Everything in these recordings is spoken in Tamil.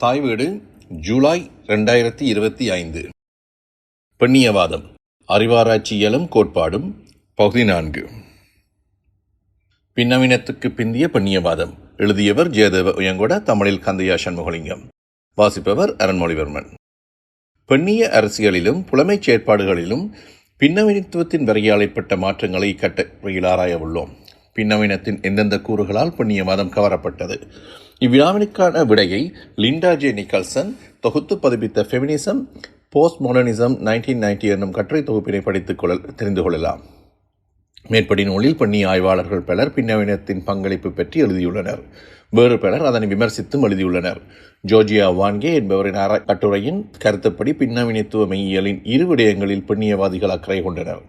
தாய் வீடு ஜூலை ரெண்டாயிரத்தி இருபத்தி ஐந்து. பெண்ணியவாதம் அறிவாராய்ச்சியலும் கோட்பாடும் பகுதி நான்கு. பின்னவீனத்துக்கு பிந்திய பெண்ணியவாதம் எழுதியவர் ஜெயதேவ உயங்கொட தமிழில் கந்தையா சண்முகலிங்கம். வாசிப்பவர் அரண்மொழிவர்மன். பெண்ணிய அரசியலிலும் புலமைச் செயற்பாடுகளிலும் பின்னவீனத்துவத்தின் வரையால் ஏற்பட்ட மாற்றங்களை இக்கட்டுரையில் ஆராய உள்ளோம் பின்னவீனத்தின் எந்தெந்த கூறுகளால் பெண்ணியவாதம் கவரப்பட்டது? இவ்வினாவினுக்கான விடையை லிண்டா ஜே நிக்கல்சன் தொகுத்து பதிப்பித்த feminism postmodernism nineteen ninety என்னும் கட்டுரை தொகுப்பினை படித்துக் கொள்ள தெரிந்து கொள்ளலாம். மேற்படி நூலில் பெண்ணி ஆய்வாளர்கள் பலர் பின்னவினத்தின் பங்களிப்பு பற்றி எழுதியுள்ளனர். வேறு பலர் அதனை விமர்சித்தும் எழுதியுள்ளனர். ஜோர்ஜியா வான்கே என்பவரின் அற கட்டுரையின் கருத்துப்படி பின்னவினித்துவ மெய்யியலின் இரு விடயங்களில் பெண்ணியவாதிகள் அக்கறை கொண்டனர்.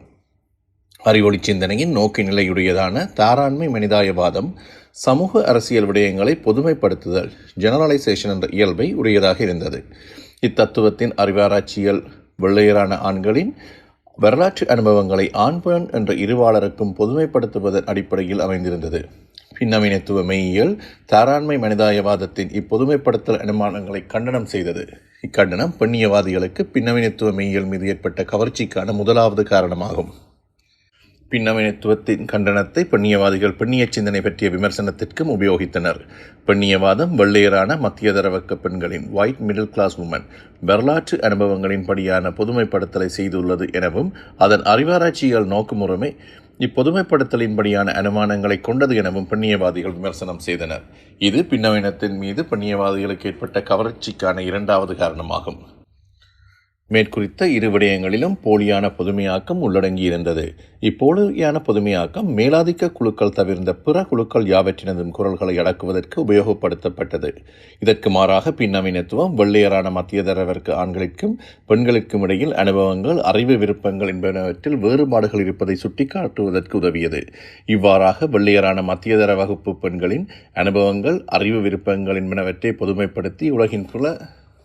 அறிவொளி சிந்தனையின் நோக்கு நிலையுடையதான தாராண்மை மனிதாயவாதம் சமூக அரசியல் விடயங்களை பொதுமைப்படுத்துதல் ஜெனரலைசேஷன் என்ற இயல்பை உடையதாக இருந்தது. இத்தத்துவத்தின் அறிவாராய்ச்சியல் வெள்ளையரான ஆண்களின் வரலாற்று அனுபவங்களை ஆண் பெண் என்ற இருவாளருக்கும் பொதுமைப்படுத்துவதன் அடிப்படையில் அமைந்திருந்தது. பின்னவீனத்துவ மெய்யியல் தாராண்மை மனிதாயவாதத்தின் இப்பொதுமைப்படுத்தல் அனுமானங்களை கண்டனம் செய்தது. இக்கண்டனம் பெண்ணியவாதிகளுக்கு பின்னவீனத்துவ மெய்யியல் மீது ஏற்பட்ட கவர்ச்சிக்கான முதலாவது காரணமாகும். பின்னவீனத்துவத்தின் கண்டனத்தை பெண்ணியவாதிகள் பெண்ணிய சிந்தனை பற்றிய விமர்சனத்திற்கும் உபயோகித்தனர். பெண்ணியவாதம் வெள்ளையரான மத்தியதர பெண்களின் ஒயிட் மிடில் கிளாஸ் உமன் வரலாற்று அனுபவங்களின் படியான பொதுமைப்படுத்தலை செய்துள்ளது எனவும் அதன் அறிவாராய்ச்சிகள் நோக்குமுறைமை இப்பொதுமைப்படுத்தலின்படியான அனுமானங்களை கொண்டது எனவும் பெண்ணியவாதிகள் விமர்சனம் செய்தனர். இது பின்னவீனத்தின் மீது பெண்ணியவாதிகளுக்கு ஏற்பட்ட கவர்ச்சிக்கான இரண்டாவது காரணமாகும். மேற்குறித்த இரு விடயங்களிலும் போலியான பொதுமையாக்கம் உள்ளடங்கியிருந்தது. இப்போலியான பொதுமையாக்கம் மேலாதிக்க குழுக்கள் தவிர்ந்த பிற குழுக்கள் யாவற்றினதும் குரல்களை அடக்குவதற்கு உபயோகப்படுத்தப்பட்டது. இதற்கு மாறாக பின்னவீனத்துவம் வெள்ளையரான மத்தியதரவிற்கு ஆண்களுக்கும் பெண்களுக்கும் இடையில் அனுபவங்கள் அறிவு விருப்பங்கள் என்பனவற்றில் வேறுபாடுகள் இருப்பதை சுட்டிக்காட்டுவதற்கு உதவியது. இவ்வாறாக வெள்ளையரான மத்தியதர வகுப்பு பெண்களின் அனுபவங்கள் அறிவு விருப்பங்கள் என்பனவற்றை பொதுமைப்படுத்தி உலகின் புல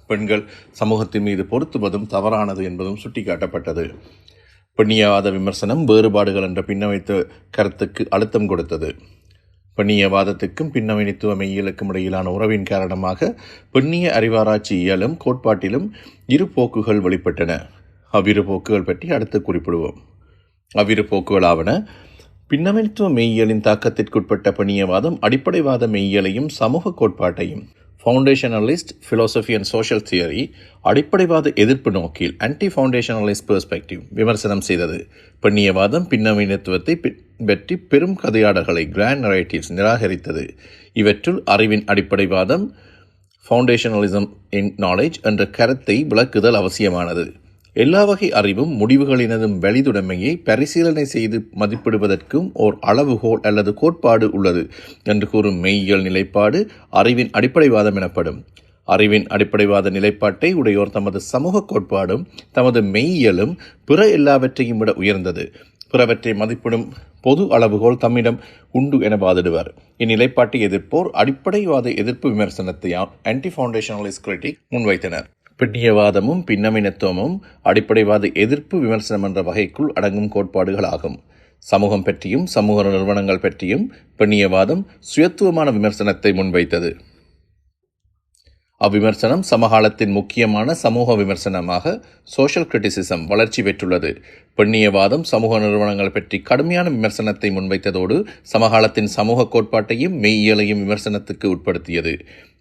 பெண்கள் சமூகத்தின் மீது பொருத்துவதும் தவறானது என்பதும் சுட்டிக்காட்டப்பட்டது. பெண்ணியவாத விமர்சனம் வேறுபாடுகள் என்ற பின்னமைத்த கருத்துக்கு அழுத்தம் கொடுத்தது. பெண்ணியவாதத்துக்கும் பின்னவனித்துவ மெய்யியலுக்கும் இடையிலான உறவின் காரணமாக பெண்ணிய அறிவாராய்ச்சி இயலும் கோட்பாட்டிலும் இரு போக்குகள் வெளிப்பட்டன. அவ்விரு போக்குகள் பற்றி அடுத்து குறிப்பிடுவோம். அவ்விரு போக்குகளாவன பின்னவனித்துவ மெய்யியலின் தாக்கத்திற்குட்பட்ட பெண்ணியவாதம் அடிப்படைவாத மெய்யியலையும் சமூக கோட்பாட்டையும் foundationalist philosophy and social theory அடிப்படைவாத எதிர்ப்பு நோக்கில் ஆன்டி ஃபவுண்டேஷனலிஸ்ட் பெர்ஸ்பெக்டிவ் விமர்சனம் செய்தது. பெண்ணியவாதம் பின்னவீனத்துவத்தை பற்றி பெரும் கதையாடல்களை கிராண்ட் நரேட்டிவ்ஸ் நிராகரித்தது. இவற்றுள் அறிவின் அடிப்படைவாதம் ஃபவுண்டேஷனலிசம் இன் நாலேஜ் என்ற கருத்தை விளக்குதல் அவசியமானது. எல்லா வகை அறிவும் முடிவுகளினதும் வெளிதுடைமையை பரிசீலனை செய்து மதிப்பிடுவதற்கும் ஓர் அளவுகோல் அல்லது கோட்பாடு உள்ளது என்று கூறும் மெய்யியல் நிலைப்பாடு அறிவின் அடிப்படைவாதம் எனப்படும். அறிவின் அடிப்படைவாத நிலைப்பாட்டை உடையோர் தமது சமூக கோட்பாடும் தமது மெய்யியலும் பிற எல்லாவற்றையும் விட உயர்ந்தது. பிறவற்றை மதிப்பிடும் பொது அளவுகோல் தம்மிடம் உண்டு என வாதிடுவார். இந்நிலைப்பாட்டை எதிர்ப்போர் அடிப்படைவாத எதிர்ப்பு விமர்சனத்தை ஆன்டி ஃபவுண்டேஷனலிஸ்ட் கிரிட்டிக் முன்வைத்தனர். பின்னியவாதமும் பின்னமினத்துவமும் அடிப்படைவாத எதிர்ப்பு விமர்சனம் என்ற வகைக்குள் அடங்கும் கோட்பாடுகள் ஆகும் சமூகம் பற்றியும் சமூக நிறுவனங்கள் பற்றியும் பெண்ணியவாதம் சுயத்துவமான விமர்சனத்தை முன்வைத்தது. அவ்விமர்சனம் சமகாலத்தின் முக்கியமான சமூக விமர்சனமாக சோஷியல் கிரிட்டிசிசம் வளர்ச்சி பெற்றுள்ளது. பெண்ணியவாதம் சமூக நிறுவனங்கள் பற்றி கடுமையான விமர்சனத்தை முன்வைத்ததோடு சமகாலத்தின் சமூக கோட்பாட்டையும் மெய்யியலையும் விமர்சனத்துக்கு உட்படுத்தியது.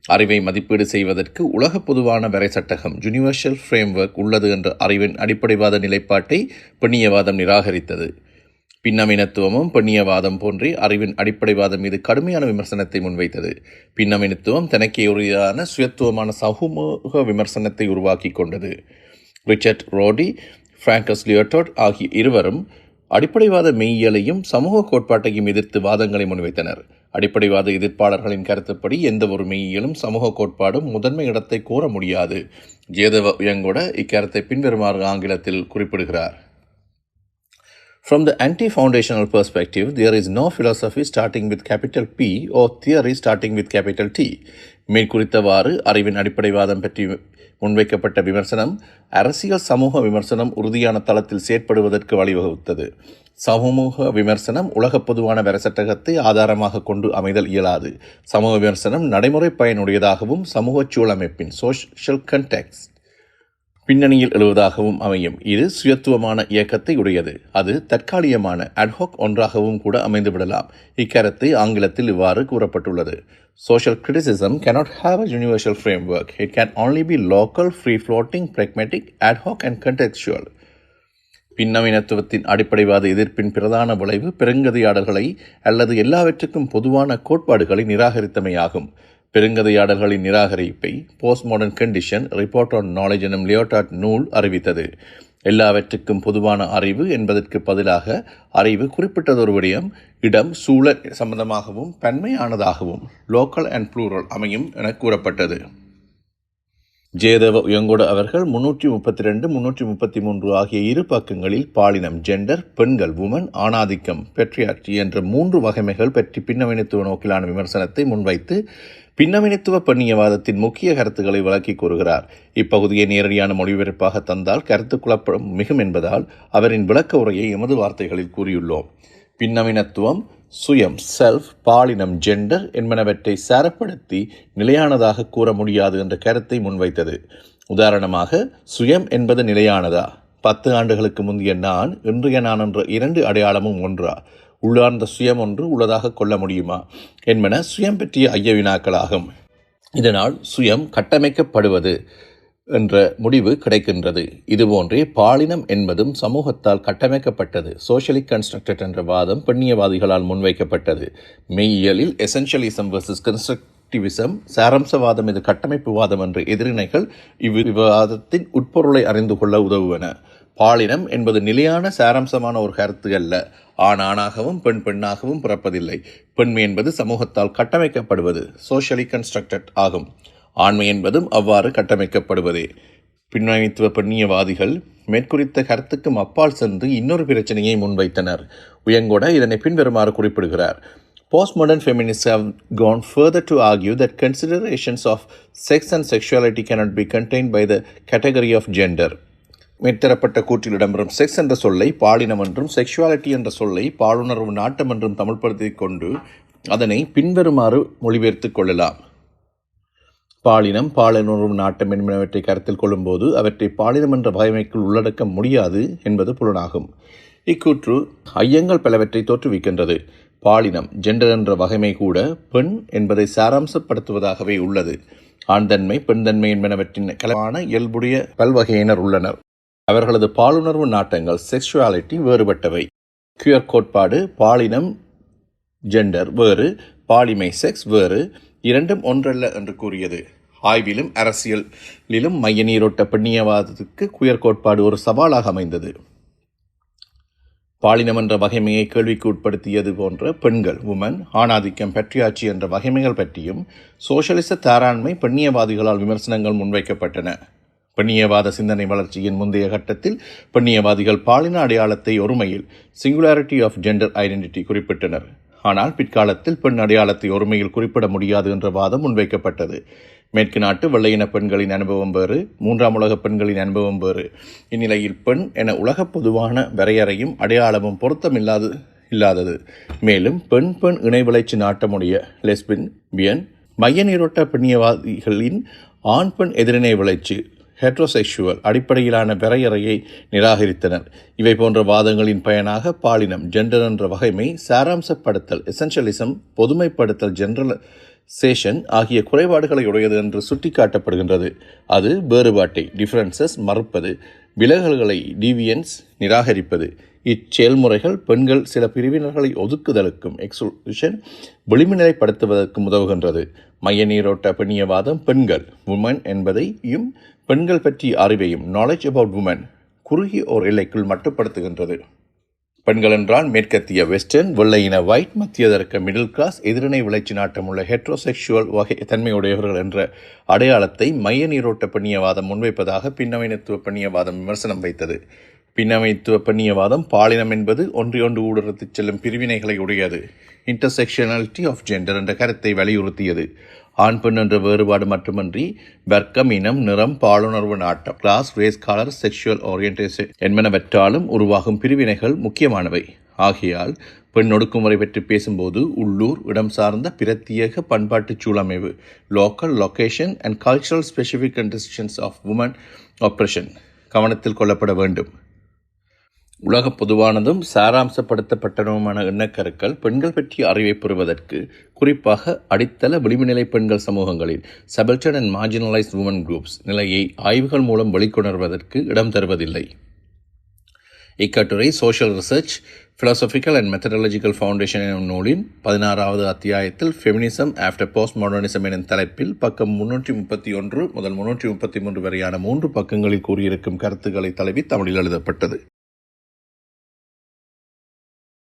அறிவை மதிப்பீடு செய்வதற்கு உலக பொதுவான வரை சட்டகம் யூனிவர்சல் ஃப்ரேம்வொர்க் உள்ளது என்ற அறிவின் அடிப்படைவாத நிலைப்பாட்டை பெண்ணியவாதம் நிராகரித்தது. பின்னமினத்துவமும் பெண்ணியவாதம் போன்றே அறிவின் அடிப்படைவாதம் மீது கடுமையான விமர்சனத்தை முன்வைத்தது. பின்னமினத்துவம் தனக்கே உரியான சுயத்துவமான சமூக விமர்சனத்தை உருவாக்கி கொண்டது. ரிச்சர்ட் ரோடி ஃப்ராங்கஸ் லியோட்டோட் ஆகிய இருவரும் அடிப்படைவாத மெய்யியலையும் சமூக கோட்பாட்டையும் எதிர்த்து வாதங்களை முன்வைத்தனர். அடிப்படைவாத எதிர்ப்பாளர்களின் கருத்துப்படி எந்த ஒரு மெய்யியலும் சமூக கோட்பாடும் முதன்மை இடத்தை கூற முடியாது. ஜேதவியங்கூட இக்கருத்தை பின்வருமாறு ஆங்கிலத்தில் குறிப்பிடுகிறார். From the anti foundational perspective, there is no philosophy starting with capital P or theory starting with capital T. மேற்குறித்தவாறு அறிவின் அடிப்படைவாதம் பற்றி முன்வைக்கப்பட்ட விமர்சனம் அரசியல் சமூக விமர்சனம் உறுதியான தளத்தில் செயற்படுவதற்கு வழிவகுத்தது. சமூக விமர்சனம் உலகப் பொதுவான வரசட்டகத்தை ஆதாரமாக கொண்டு அமைதல் இயலாது. சமூக விமர்சனம் நடைமுறை பயனுடையதாகவும் சமூக சூழமைப்பின் சோஷியல் கண்டெக்ஸ் பின்னணியில் எழுவதாகவும் அமையும். இது சுயத்துவமான இயக்கத்தை உடையது. அது தற்காலிகமான அட்ஹாக் ஒன்றாகவும் கூட அமைந்துவிடலாம். இக்கருத்து ஆங்கிலத்தில் இவ்வாறு கூறப்பட்டுள்ளது. Social criticism cannot have a universal framework. It can only be local free floating pragmatic ad hoc and contextual. பின்னவீனத்துவத்தின் அடிப்படைவாத எதிர்ப்பின் பிரதான விளைவு பெருங்கதையாடல்களை அல்லது எல்லாவற்றுக்கும் பொதுவான கோட்பாடுகளை நிராகரித்தமையாகும். பெருங்கதையாடல்களின் நிராகரிப்பை postmodern condition report on knowledge எனும் லியோட்டாட் நூல் அறிவித்தது. எல்லாவற்றுக்கும் பொதுவான அறிவு என்பதற்கு பதிலாக அறிவு குறிப்பிட்டதொரு விடயம் இடம் சூழல் சம்பந்தமாகவும் பன்மையானதாகவும் லோக்கல் அண்ட் ப்ளூரல் அமையும் என கூறப்பட்டது. ஜெயதேவ உயங்கோடு அவர்கள் முன்னூற்றி முப்பத்தி ரெண்டு முன்னூற்றி முப்பத்தி மூன்று ஆகிய இரு பக்கங்களில் பாலினம் ஜெண்டர் பெண்கள் உமன் ஆணாதிக்கம் பெட்ரியாட்சி என்ற மூன்று வகைமைகள் பற்றி பின்னவீனத்துவ நோக்கிலான விமர்சனத்தை முன்வைத்து பின்னவீனத்துவ பெண்ணியவாதத்தின் முக்கிய கருத்துக்களை விளக்கி கூறுகிறார். இப்பகுதியை நேரடியான மொழிபெயர்ப்பாக தந்தால் கருத்து குழப்பம் மிகும் என்பதால் அவரின் விளக்க உரையை எமது வார்த்தைகளில் கூறியுள்ளோம். பின்னவினத்துவம் சுயம் செல்ஃப் பாலினம் ஜெண்டர் என்பனவற்றை சரப்படுத்தி நிலையானதாக கூற முடியாது என்ற கருத்தை முன்வைத்தது. உதாரணமாக சுயம் என்பது நிலையானதா? பத்து ஆண்டுகளுக்கு முந்தைய நான் இன்றைய நான் என்ற இரண்டு அடையாளமும் ஒன்றா? உள்ளார்ந்த சுயம் ஒன்று உள்ளதாக கொள்ள முடியுமா? என்பன சுயம் பற்றிய ஐய வினாக்களாகும் இதனால் சுயம் கட்டமைக்கப்படுவது. என்ற முடிவு கிடைக்கின்றது. இதுபோன்றே பாலினம் என்பதும் சமூகத்தால் கட்டமைக்கப்பட்டது. சோஷியலி கன்ஸ்ட்ரக்டட் என்ற வாதம் பெண்ணியவாதிகளால் முன்வைக்கப்பட்டது. மெய்யியலில் எசென்ஷியலிசம் வர்சஸ் கன்ஸ்ட்ரக்டிவிசம் சாரம்சவாதம் இது கட்டமைப்பு வாதம் என்ற எதிரிணைகள் இவ்விவாதத்தின் உட்பொருளை அறிந்து கொள்ள உதவுவன. பாலினம் என்பது நிலையான சாரம்சமான ஒரு கருத்து அல்ல. ஆண் ஆணாகவும் பெண் பெண்ணாகவும் பிறப்பதில்லை. பெண்மை என்பது சமூகத்தால் கட்டமைக்கப்படுவது. சோஷியலி கன்ஸ்ட்ரக்டட் ஆகும். ஆண்மை என்பதும் அவ்வாறு கட்டமைக்கப்படுவதே. பின்னணித்துவ பெண்ணியவாதிகள் மேற்குறித்த கருத்துக்கும் அப்பால் சென்று இன்னொரு பிரச்சனையை முன்வைத்தனர். உயங்கொட இதனை பின்வருமாறு குறிப்பிடுகிறார். Postmodern feminists have gone further to argue that considerations of sex and sexuality cannot be contained by the category of gender. மேற்தரப்பட்ட கூற்றில் இடம்பெறும் செக்ஸ் என்ற சொல்லை பாலினம் என்றும் செக்ஷுவாலிட்டி என்ற சொல்லை பாலுணர்வு நாட்டம் என்றும் தமிழ்படுத்திக் கொண்டு அதனை பின்வருமாறு மொழிபெயர்த்துக் கொள்ளலாம். பாலினம் பாலினுணர்வு நாட்டம் என்பனவற்றை கருத்தில் கொள்ளும்போது அவற்றை பாலினம் என்ற வகைமைக்குள் உள்ளடக்க முடியாது என்பது புலனாகும். இக்கூற்று ஐயங்கள் பலவற்றை தோற்றுவிக்கின்றது. பாலினம் ஜெண்டர் என்ற வகைமை கூட பெண் என்பதை சாராம்சப்படுத்துவதாகவே உள்ளது. ஆண்தன்மை பெண்தன்மை என்பனவற்றின் கலமான இயல்புடைய பல்வகையினர் உள்ளனர். அவர்களது பாலுணர்வு நாட்டங்கள் செக்ஷுவாலிட்டி வேறுபட்டவை. கியூர் கோட்பாடு பாலினம் ஜெண்டர் வேறு பாலிமை செக்ஸ் வேறு இரண்டும் ஒன்றல்ல என்று கூறியது. ஆய்விலும் அரசியலிலும் மைய நீரோட்ட பெண்ணியவாதத்துக்கு குயர் கோட்பாடு ஒரு சவாலாக அமைந்தது. பாலினம் என்ற வகைமையை கேள்விக்கு உட்படுத்தியது போன்ற பெண்கள் உமன் ஆணாதிக்கம் பெற்றியாட்சி என்ற வகைமைகள் பற்றியும் சோஷலிச தாராண்மை பெண்ணியவாதிகளால் விமர்சனங்கள் முன்வைக்கப்பட்டன. பெண்ணியவாத சிந்தனை வளர்ச்சியின் முந்தைய கட்டத்தில் பெண்ணியவாதிகள் பாலின அடையாளத்தை ஒருமையில் சிங்குலாரிட்டி ஆஃப் ஜெண்டர் ஐடென்டிட்டி குறிப்பிட்டனர். ஆனால் பிற்காலத்தில் பெண் அடையாளத்தை ஒருமையில் குறிப்பிட முடியாது என்ற வாதம் முன்வைக்கப்பட்டது. மேற்கு நாட்டு வெள்ளையின பெண்களின் அனுபவம் வேறு மூன்றாம் உலக பெண்களின் அனுபவம் வேறு. இந்நிலையில் பெண் என உலக பொதுவான வரையறையும் அடையாளமும் பொருத்தமில்லாது இல்லாதது. மேலும் பெண் பெண் இணைவிளைச்சி நாட்டமுடைய லெஸ்பின் பியன் மைய நீரோட்ட பெண்ணியவாதிகளின் ஆண் பெண் எதிரினை விளைச்சு ஹெட்ரோசெக்ஷுவல் அடிப்படையிலான வரையறையை நிராகரித்தனர். இவை போன்ற வாதங்களின் பயனாக பாலினம் ஜெண்டர் என்ற வகைமை சாராம்சப்படுத்தல் எசென்ஷியலிசம் பொதுமைப்படுத்தல் ஜென்ரல் சேஷன் ஆகிய குறைபாடுகளை உடையது என்று சுட்டிக்காட்டப்படுகின்றது. அது வேறுபாட்டை டிஃபரன்சஸ் மறுப்பது விலகல்களை டிவியன்ஸ் நிராகரிப்பது. இச்செயல்முறைகள் பெண்கள் சில பிரிவினர்களை ஒதுக்குதலுக்கும் எக்ஸுஷன் விளிம்புநிலைப்படுத்துவதற்கும் உதவுகின்றது. மைய நீரோட்ட பெண்ணியவாதம் பெண்கள் உமன் என்பதையும் பெண்கள் பற்றிய அறிவையும் நாலேஜ் அபவுட் உமன் குறுகிய ஓர் எல்லைக்குள் மட்டுப்படுத்துகின்றது. பெண்கள் என்றால் மேற்கத்திய வெஸ்டர்ன் வெள்ளையின ஒயிட் மத்தியதற்க மிடில் கிளாஸ் எதிரணை விளைச்சி நாட்டமுள்ள ஹெட்ரோசெக்ஷுவல் வகை தன்மையுடையவர்கள் என்ற அடையாளத்தை மைய நீரோட்ட பெண்ணியவாதம் முன்வைப்பதாக பின்னவீனத்துவ பெண்ணியவாதம் விமர்சனம் வைத்தது. பின்னமைத்துவ பெண்ணியவாதம் பாலினம் என்பது ஒன்றையொன்று ஊடுருத்துச் செல்லும் பிரிவினைகளை உடையது. இன்டர்செக்ஷனாலிட்டி ஆஃப் ஜெண்டர் என்ற கருத்தை வலியுறுத்தியது. ஆண் பெண் என்ற வேறுபாடு மட்டுமன்றி வர்க்கம் இனம் நிறம் பாலுணர்வு நாட்டம் class race colour sexual orientation என்பனவற்றாலும் உருவாகும் பிரிவினைகள் முக்கியமானவை. ஆகையால் பெண் ஒடுக்குமுறை பற்றி பேசும்போது உள்ளூர் இடம் சார்ந்த பிரத்யேக பண்பாட்டுச் சூழமைவு local location and cultural specific conditions of women oppression கவனத்தில் கொள்ளப்பட வேண்டும். உலக பொதுவானதும் சாராம்சப்படுத்தப்பட்டதுமான எண்ணக்கருக்கள் பெண்கள் பற்றிய அறிவை பெறுவதற்கு குறிப்பாக அடித்தள விளிம்புநிலை பெண்கள் சமூகங்களில் subaltern and marginalise women groups நிலையை ஆய்வுகள் மூலம் வெளிக்கொணர்வதற்கு இடம் தருவதில்லை. இக்கட்டுரை social research philosophical and methodological foundation எனும் நூலின் பதினாறாவது அத்தியாயத்தில் ஃபெமினிசம் ஆஃப்டர் போஸ்ட் மாடர்னிசம் எனும் தலைப்பில் பக்கம் முன்னூற்றி முப்பத்தி ஒன்று முதல் முன்னூற்றி முப்பத்தி மூன்று வரையான மூன்று பக்கங்களில் கூறியிருக்கும் கருத்துக்களை தழுவி தமிழில் எழுதப்பட்டது.